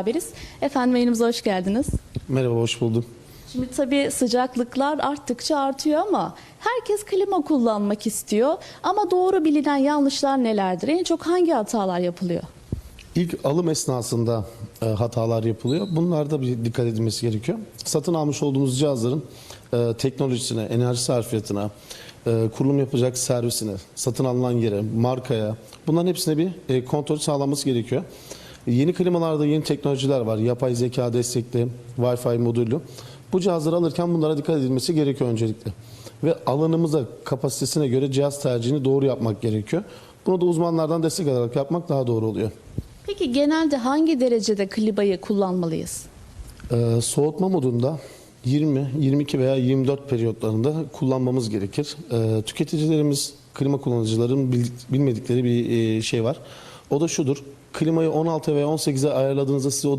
beraberiz. Efendim yayınımıza hoş geldiniz. Merhaba, hoş buldum. Şimdi tabii sıcaklıklar arttıkça artıyor ama herkes klima kullanmak istiyor. Ama doğru bilinen yanlışlar nelerdir? En çok hangi hatalar yapılıyor? İlk alım esnasında e, hatalar yapılıyor. Bunlarda bir dikkat edilmesi gerekiyor. Satın almış olduğumuz cihazların e, teknolojisine, enerji sarfiyatına, e, kurulum yapacak servisine, satın alınan yere, markaya bunların hepsine bir e, kontrol sağlanması gerekiyor. Yeni klimalarda yeni teknolojiler var. Yapay zeka destekli, Wi-Fi modüllü. Bu cihazları alırken bunlara dikkat edilmesi gerekiyor öncelikle. Ve alanımıza, kapasitesine göre cihaz tercihini doğru yapmak gerekiyor. Bunu da uzmanlardan destek alarak yapmak daha doğru oluyor. Peki genelde hangi derecede klimayı kullanmalıyız? Ee, soğutma modunda 20, 22 veya 24 periyotlarında kullanmamız gerekir. Ee, tüketicilerimiz, klima kullanıcıların bil- bilmedikleri bir e, şey var. O da şudur. Klimayı 16 veya 18'e ayarladığınızda size o